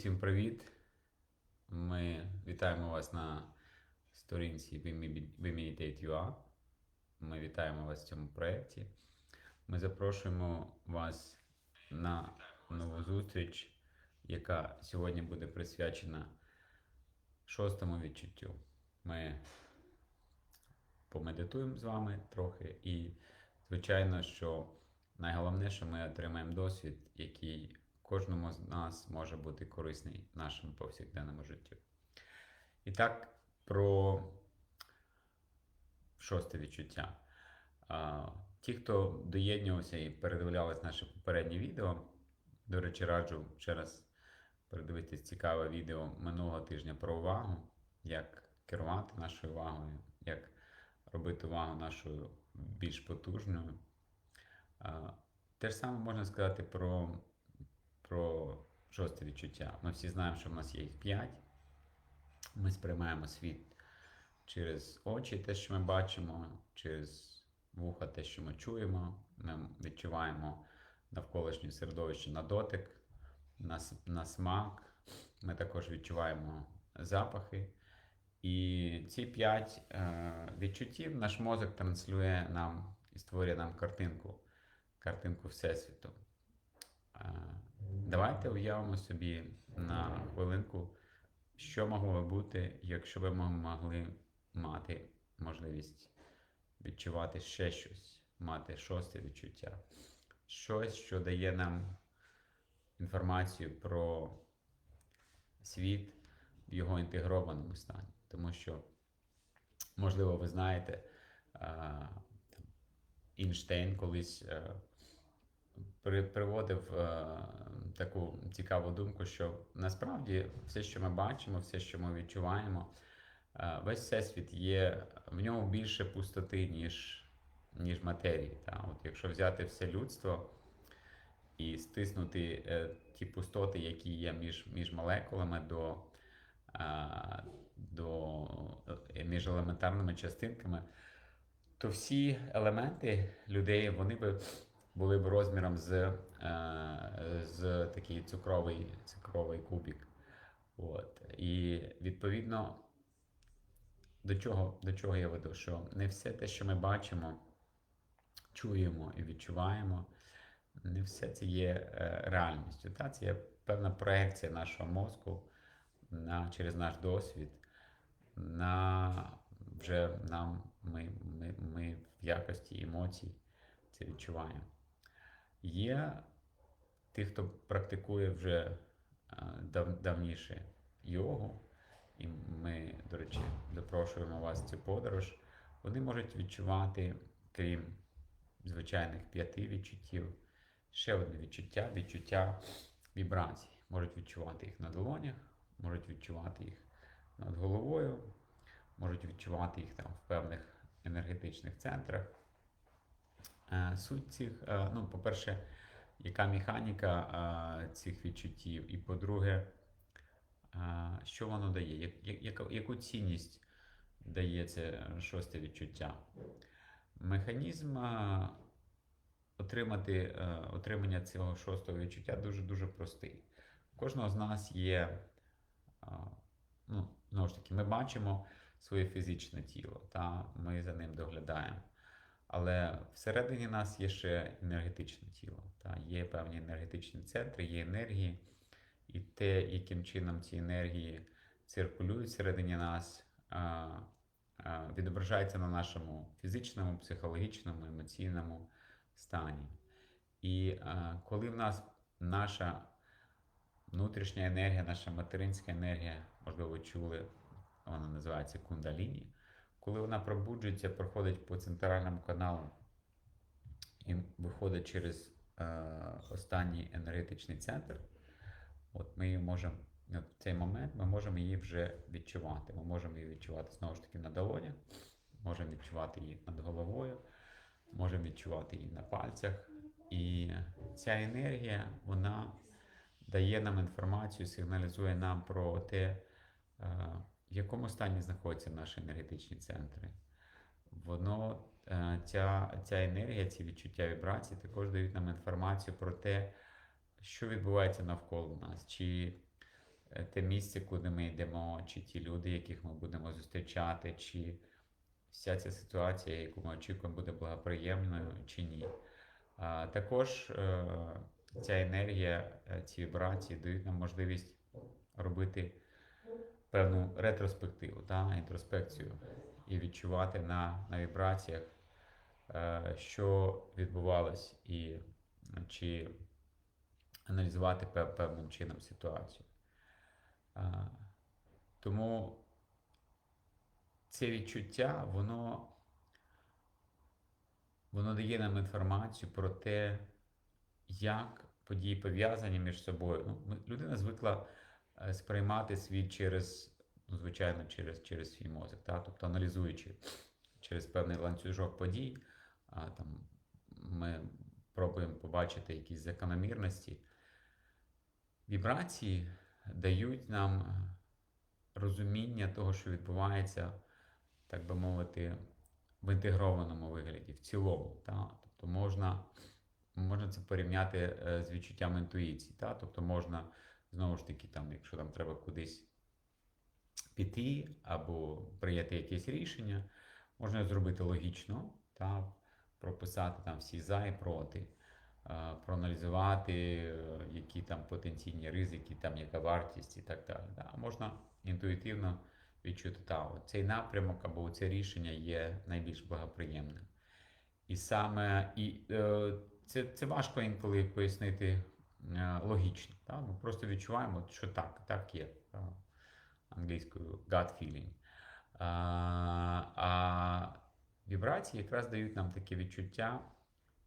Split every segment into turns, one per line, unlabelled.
Всім привіт! Ми вітаємо вас на сторінці WeMeditate.ua. Ми вітаємо вас в цьому проєкті. Ми запрошуємо вас на нову зустріч, яка сьогодні буде присвячена шостому відчуттю. Ми помедитуємо з вами трохи, і, звичайно, що найголовніше ми отримаємо досвід, який кожному з нас може бути корисний в нашому повсякденному житті. І так, про шосте відчуття. Ті, хто доєднувався і передивлялись наше попереднє відео, до речі, раджу ще раз передивитись цікаве відео минулого тижня про увагу, як керувати нашою увагою, як робити увагу нашою більш потужною. Те ж саме можна сказати про про шосте відчуття. Ми всі знаємо, що в нас є їх п'ять. Ми сприймаємо світ через очі, те, що ми бачимо, через вуха, те, що ми чуємо. Ми відчуваємо навколишнє середовище на дотик, на, на смак. Ми також відчуваємо запахи. І ці п'ять е, відчуттів наш мозок транслює нам і створює нам картинку, картинку Всесвіту. Е, Давайте уявимо собі на хвилинку, що могло би бути, якщо б ми могли мати можливість відчувати ще щось, мати шосте відчуття, щось, що дає нам інформацію про світ в його інтегрованому стані. Тому що, можливо, ви знаєте, Інштейн колись приводив е, таку цікаву думку, що насправді все, що ми бачимо, все, що ми відчуваємо, е, весь всесвіт є в ньому більше пустоти, ніж ніж матерії. Та? От Якщо взяти все людство і стиснути е, ті пустоти, які є між між молекулами до, е, до е, між елементарними частинками, то всі елементи людей вони би були б розміром з е, з такий цукровий цукровий кубик. От. І відповідно до чого, до чого я веду? Що не все те, що ми бачимо, чуємо і відчуваємо, не все це є е, реальністю. Та? Це є певна проекція нашого мозку на, через наш досвід. на вже нам ми, ми, ми в якості емоцій це відчуваємо. Є ті, хто практикує вже дав, давніше йогу, і ми, до речі, запрошуємо вас в цю подорож, вони можуть відчувати, крім звичайних п'яти відчуттів, ще одне відчуття відчуття вібрацій. Можуть відчувати їх на долонях, можуть відчувати їх над головою, можуть відчувати їх там в певних енергетичних центрах. Е, суть цих, е, ну, по-перше, яка механіка е, цих відчуттів, і по-друге, що воно дає, яку цінність дає це шосте відчуття? Механізм отримати, отримання цього шостого відчуття дуже-дуже простий. У кожного з нас є, ну, знову ж таки, ми бачимо своє фізичне тіло, та ми за ним доглядаємо. Але всередині нас є ще енергетичне тіло. Та? Є певні енергетичні центри, є енергії, і те, яким чином ці енергії циркулюють всередині нас, відображається на нашому фізичному, психологічному, емоційному стані. І коли в нас наша внутрішня енергія, наша материнська енергія, можливо, ви чули, вона називається кундаліні коли вона пробуджується, проходить по центральному каналу і виходить через е, останній енергетичний центр, от ми її можемо в цей момент ми можемо її вже відчувати. Ми можемо її відчувати знову ж таки на долонях, можемо відчувати її над головою, можемо відчувати її на пальцях. І ця енергія, вона дає нам інформацію, сигналізує нам про те, е, в якому стані знаходяться наші енергетичні центри. Воно, е, ця, ця енергія, ці відчуття вібрації також дають нам інформацію про те, що відбувається навколо нас. Чи е, те місце, куди ми йдемо, чи ті люди, яких ми будемо зустрічати, чи вся ця ситуація, яку ми очікуємо, буде благоприємною чи ні. Також е, ця енергія, ці вібрації дають нам можливість робити певну ретроспективу, та, інтроспекцію і відчувати на, на вібраціях, е, що відбувалось, і е, чи аналізувати пев- певним чином ситуацію. А, Тому це відчуття, воно, воно дає нам інформацію про те, як події пов'язані між собою. Ну, людина звикла е, сприймати світ через, ну, звичайно, через, через свій мозок, та? тобто аналізуючи через певний ланцюжок подій, а, там, ми пробуємо побачити якісь закономірності. Вібрації дають нам е, розуміння того, що відбувається, так би мовити, в інтегрованому вигляді, в цілому. Та? Тобто можна, можна це порівняти е, з відчуттям інтуїції. Та? Тобто можна, знову ж таки, там, якщо там треба кудись піти або прийняти якесь рішення, можна зробити логічно, та? прописати там всі за і проти е, проаналізувати, е, які там потенційні ризики, там яка вартість і так далі. Да. А можна інтуїтивно відчути, та, цей напрямок або це рішення є найбільш благоприємним. І саме і, е, це, це важко інколи пояснити логічно. Та? Ми просто відчуваємо, що так, так є. Та? Англійською gut feeling. А, а вібрації якраз дають нам таке відчуття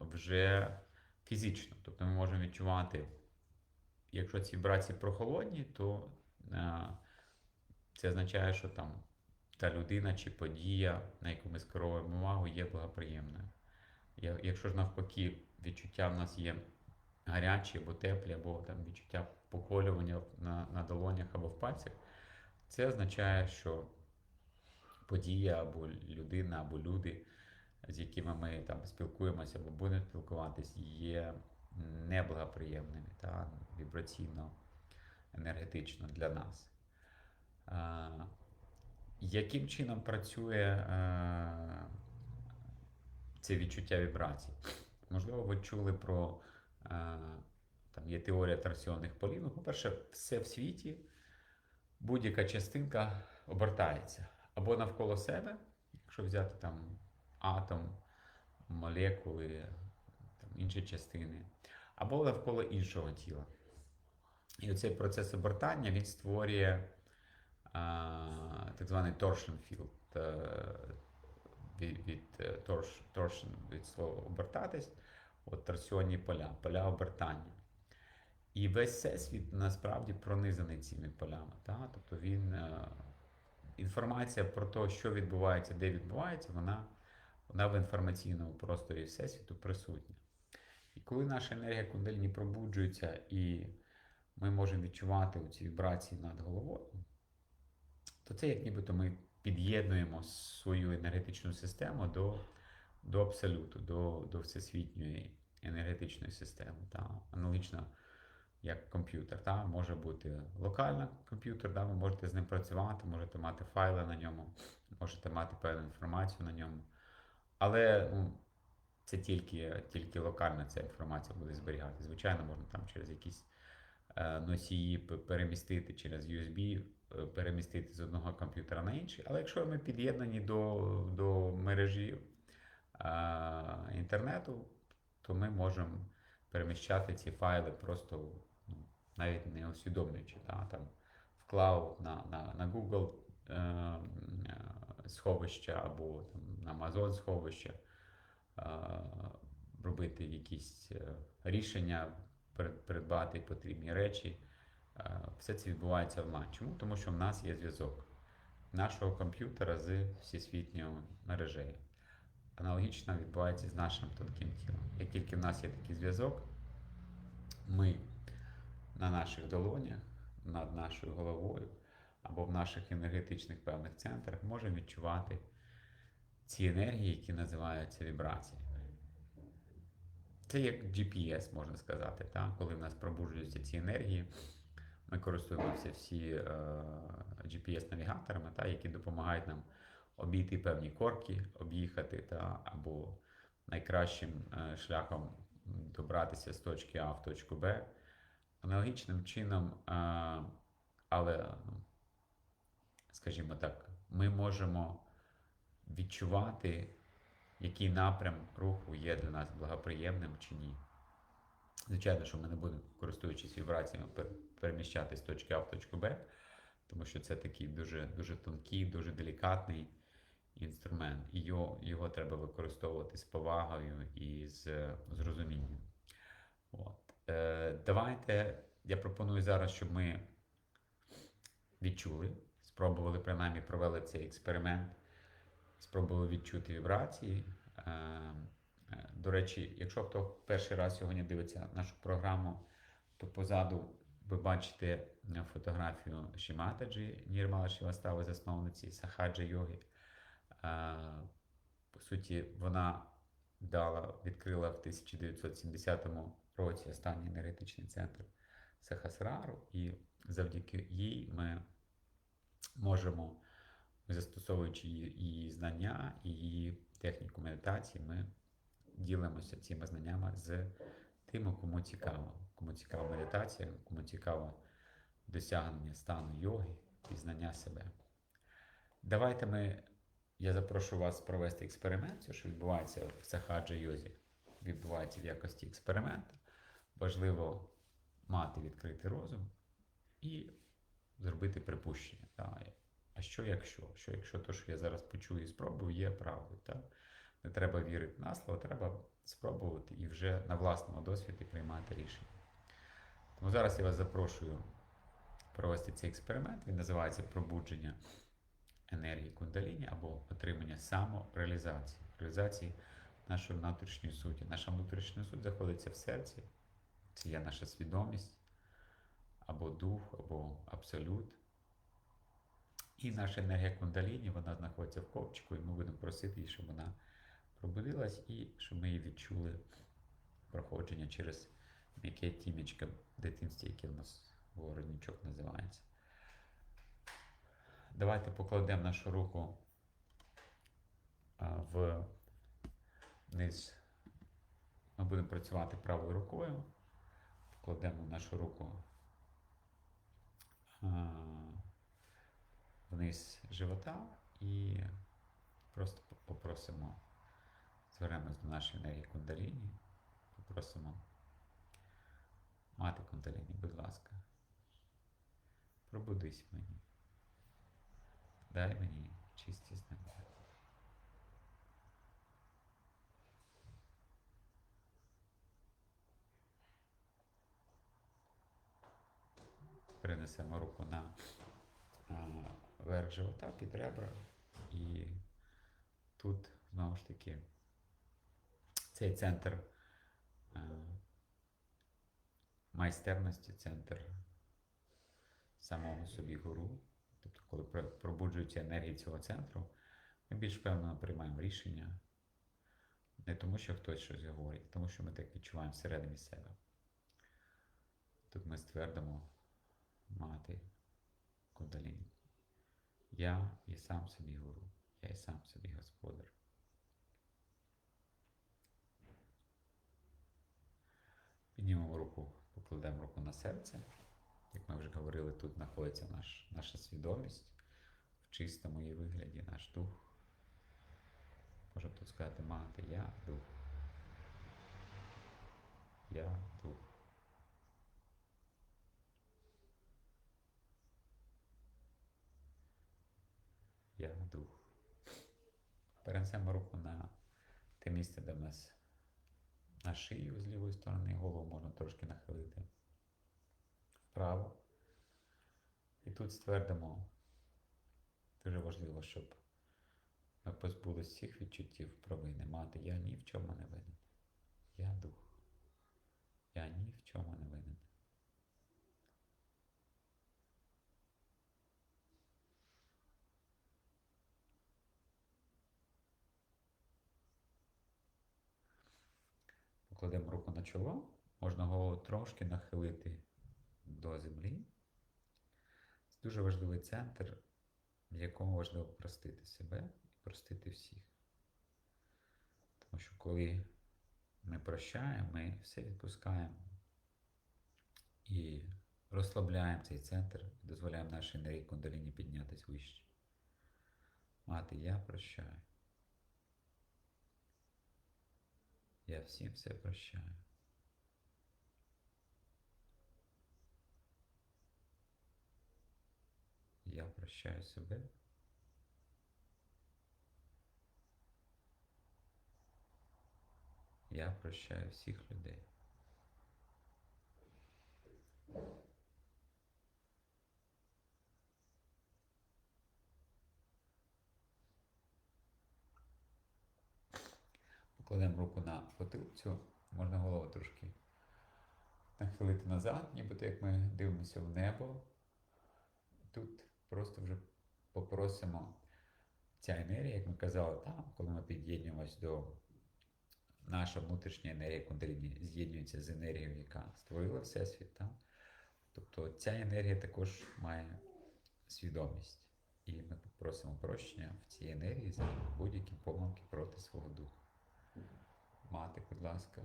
вже фізично. Тобто ми можемо відчувати, якщо ці вібрації прохолодні, то е, це означає, що там та людина чи подія, на яку ми скеровуємо увагу, є благоприємною. Якщо ж навпаки відчуття в нас є гарячі або теплі, або там відчуття поколювання на, на долонях або в пальцях, це означає, що подія або людина, або люди, з якими ми там спілкуємося або будемо спілкуватись, є неблагоприємними та вібраційно, енергетично для нас. А, яким чином працює е, це відчуття вібрацій? Можливо, ви чули про там є теорія торсіонних полів. Ну, по-перше, все в світі, будь-яка частинка обертається або навколо себе, якщо взяти там атом, молекули, там, інші частини, або навколо іншого тіла. І оцей процес обертання він створює а, так званий torsion field. е, Від, е, торш, torsion, від слова обертатись, от торсіонні поля, поля обертання. І весь всесвіт насправді пронизаний цими полями. Та? Тобто він, е, інформація про те, що відбувається, де відбувається, вона, вона в інформаційному просторі всесвіту присутня. І коли наша енергія кундальні пробуджується і ми можемо відчувати ці вібрації над головою, то це як нібито ми під'єднуємо свою енергетичну систему до, до абсолюту, до, до всесвітньої енергетичної системи. Та? Аналогічно як комп'ютер. Та? Може бути локальний комп'ютер, да? ви можете з ним працювати, можете мати файли на ньому, можете мати певну інформацію на ньому. Але ну, це тільки, тільки локальна ця інформація буде зберігати. Звичайно, можна там через якісь е, носії перемістити через USB, е, перемістити з одного комп'ютера на інший. Але якщо ми під'єднані до, до мережі інтернету, то ми можемо переміщати ці файли просто ну, навіть не усвідомлюючи. Та, там, в клауд на, на, на Google е, е, сховища або там, на Amazon сховища, е, робити якісь е, рішення, придбати потрібні речі. Е, Все це відбувається онлайн. Чому? Тому що в нас є зв'язок нашого комп'ютера з всесвітньою мережею. Аналогічно відбувається з нашим тонким тілом. Як тільки в нас є такий зв'язок, ми на наших долонях, над нашою головою або в наших енергетичних певних центрах можемо відчувати ці енергії, які називаються вібраціями. Це як GPS, можна сказати, так? коли в нас пробуджуються ці енергії, Ми користуємося всі е, GPS-навігаторами, та, які допомагають нам обійти певні корки, об'їхати, та, або найкращим е, шляхом добратися з точки А в точку Б. Аналогічним чином, е, але, ну, скажімо так, ми можемо відчувати, який напрям руху є для нас благоприємним чи ні. Звичайно, що ми не будемо, користуючись вібраціями, пер- переміщати з точки А в точку Б, тому що це такий дуже, дуже тонкий, дуже делікатний інструмент, і його, його треба використовувати з повагою і з, з розумінням. От. Е, давайте я пропоную зараз, щоб ми відчули, спробували принаймні провели цей експеримент, спробували відчути вібрації. Е, е, До речі, якщо хто перший раз сьогодні дивиться нашу програму, то позаду ви бачите е, фотографію Шіматаджі Нірмала Шівастави, засновниці Сахаджа йоги. Е, По суті, вона дала, відкрила в 1970 році останній енергетичний центр Сахасрару, і завдяки їй ми можемо, застосовуючи її, знання і її техніку медитації, ми ділимося цими знаннями з тими, кому цікаво. Кому цікава медитація, кому цікаво досягнення стану йоги, пізнання себе. Давайте ми, я запрошу вас провести експеримент, це, що відбувається в Сахаджа йозі, відбувається в якості експерименту. Важливо мати відкритий розум і зробити припущення. Та, а що якщо? Що якщо те, що я зараз почую і спробую, є правдою? Та? Не треба вірити на слово, треба спробувати і вже на власному досвіді приймати рішення. Тому зараз я вас запрошую провести цей експеримент. Він називається пробудження енергії кундаліні або отримання самореалізації, реалізації нашої внутрішньої суті. Наша внутрішня суть знаходиться в серці. Це є наша свідомість, або дух, або абсолют. І наша енергія кундаліні, вона знаходиться в ковчику, і ми будемо просити її, щоб вона пробудилась і щоб ми її відчули проходження через м'яке тімечко в дитинстві, яке в нас воротничок називається. Давайте покладемо нашу руку а, в низ. Ми будемо працювати правою рукою. Покладемо нашу руку вниз живота і просто попросимо, звернемось до нашої енергії кундаліні, попросимо мати кундаліні, будь ласка, пробудись мені. Дай мені чисті знання. Перенесемо руку на верх живота під ребра. І тут знову ж таки цей центр майстерності, центр самого собі гуру. Тобто, коли пр- пробуджуються енергії цього центру, ми більш певно приймаємо рішення. Не тому, що хтось щось говорить, а тому що ми так відчуваємо всередині себе. Тут ми ствердимо мати кундаліні. Я і сам собі гуру, я і сам собі господар. Піднімемо руку, покладемо руку на серце. Як ми вже говорили, тут знаходиться наш, наша свідомість в чистому її вигляді, наш дух. Можемо тут сказати мати, я дух. Я дух. Я дух. Перенесемо руку на те місце, де в нас на шию з лівої сторони, голову можна трошки нахилити вправо. І тут ствердимо, дуже важливо, щоб ми позбулися всіх відчуттів провини. Мати, я ні в чому не винен. Я дух. Я ні в чому не винен. Покладемо руку на чоло, можна голову трошки нахилити до землі, Це дуже важливий центр, в якому важливо простити себе і простити всіх. Тому що коли ми прощаємо, ми все відпускаємо і розслабляємо цей центр, і дозволяємо нашій енергії кундаліні піднятися вище. Мати, я прощаю. Я всім все прощаю. Я прощаю себе. Я прощаю всіх людей. Покладемо руку на потилицю, можна голову трошки нахилити назад, нібито як ми дивимося в небо. Тут просто вже попросимо ця енергія, як ми казали там, коли ми під'єднуємось до наша внутрішня енергія кундаліні з'єднується з енергією, яка створила Всесвіт. Так? Тобто ця енергія також має свідомість. І ми просимо прощення в цій енергії за будь-які помилки проти свого духу. Мати, будь ласка,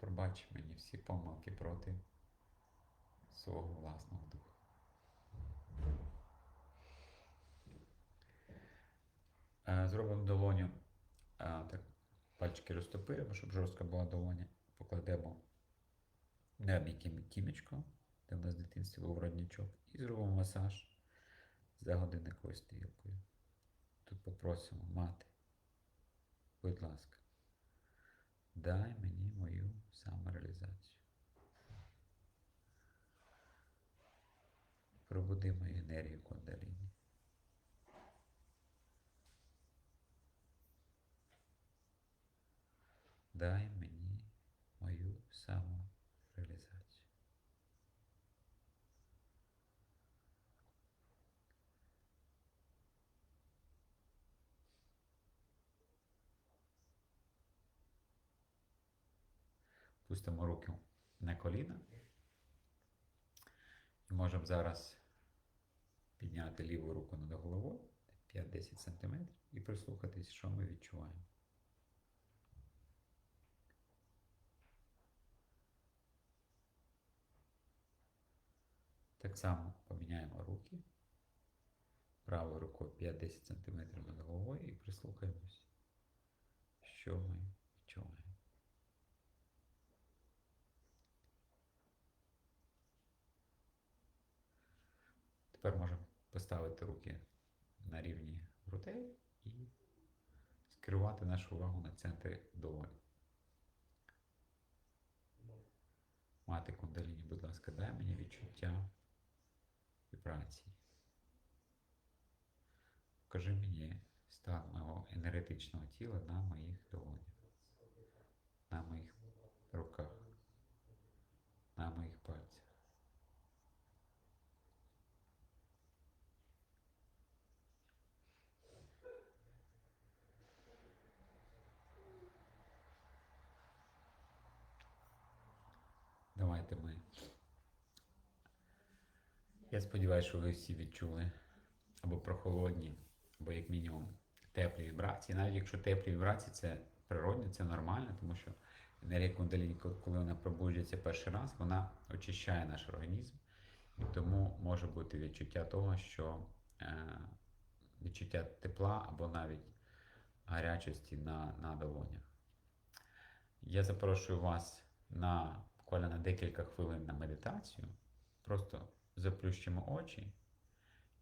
пробач мені всі помилки проти свого власного духу. Е, Зробимо долоню, е, так, пальчики розтопиримо, щоб жорстка була долоня. Покладемо на м'яким кімечко, де в нас в дитинстві був родничок, і зробимо масаж за годинниковою стрілкою. Тут попросимо мати, будь ласка, дай мені мою самореалізацію. Пробуди мою енергію кундаліні. Дай мені мою самореалізацію. Пустимо руки на коліна. І можемо зараз підняти ліву руку над головою 5-10 см і прислухатись, що ми відчуваємо. Так само поміняємо руки. Правою рукою 5-10 см над головою і прислухаємось, що ми відчуваємо. Тепер можемо поставити руки на рівні грудей і скерувати нашу увагу на центри долоні. Мати кундаліні, будь ласка, дай мені відчуття вібрації. Покажи мені стан мого енергетичного тіла на моїх долонях, на моїх руках, на моїх пальцях. Давайте ми. Я сподіваюся, що ви всі відчули або прохолодні, або як мінімум теплі вібрації. Навіть якщо теплі вібрації це природне, це нормально, тому що енергія кундаліні, коли вона пробуджується перший раз, вона очищає наш організм. І тому може бути відчуття того, що е, відчуття тепла або навіть гарячості на, на долонях. Я запрошую вас на буквально на декілька хвилин на медитацію. Просто заплющимо очі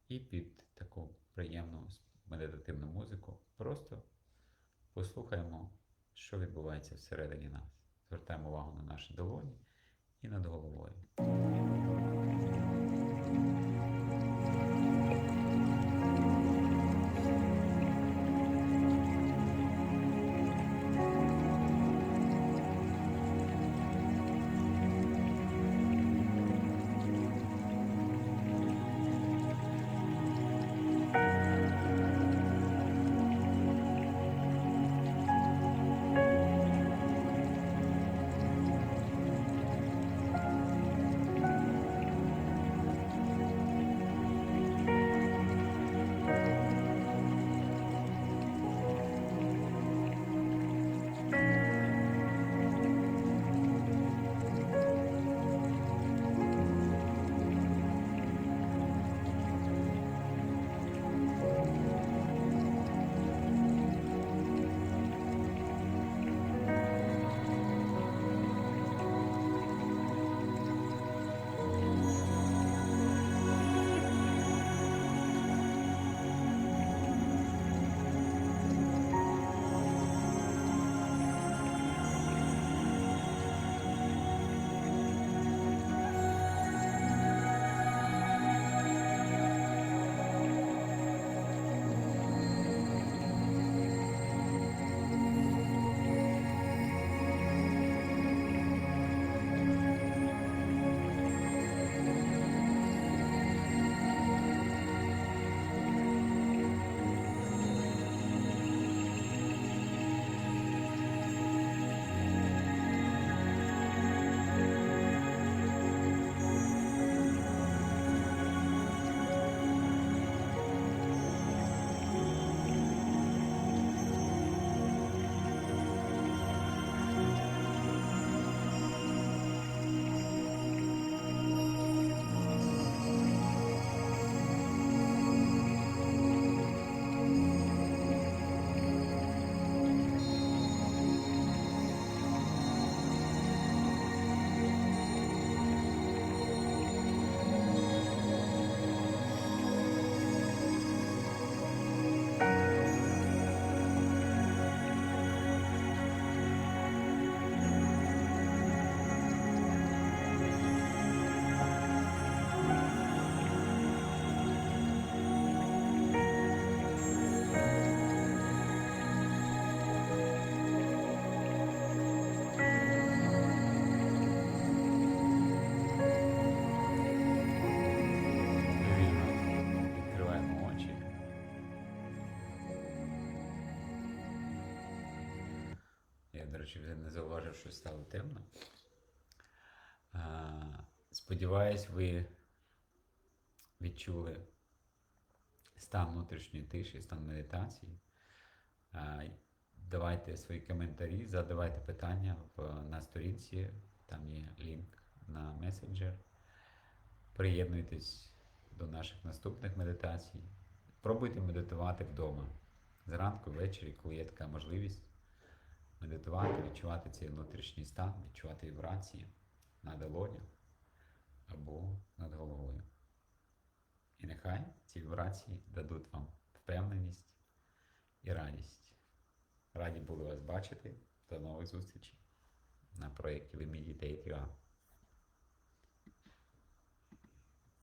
і під таку приємну медитативну музику просто послухаємо, що відбувається всередині нас. Звертаємо увагу на наші долоні і над головою. Речі, вже не зауважив, що стало темно. Сподіваюсь, ви відчули стан внутрішньої тиші, стан медитації. Давайте свої коментарі, задавайте питання на сторінці, там є лінк на месенджер. Приєднуйтесь до наших наступних медитацій. Пробуйте медитувати вдома. Зранку, ввечері, коли є така можливість медитувати, відчувати цей внутрішній стан, відчувати вібрації на долонях або над головою. І нехай ці вібрації дадуть вам впевненість і радість. Раді були вас бачити. До нових зустрічей на проєкті UA.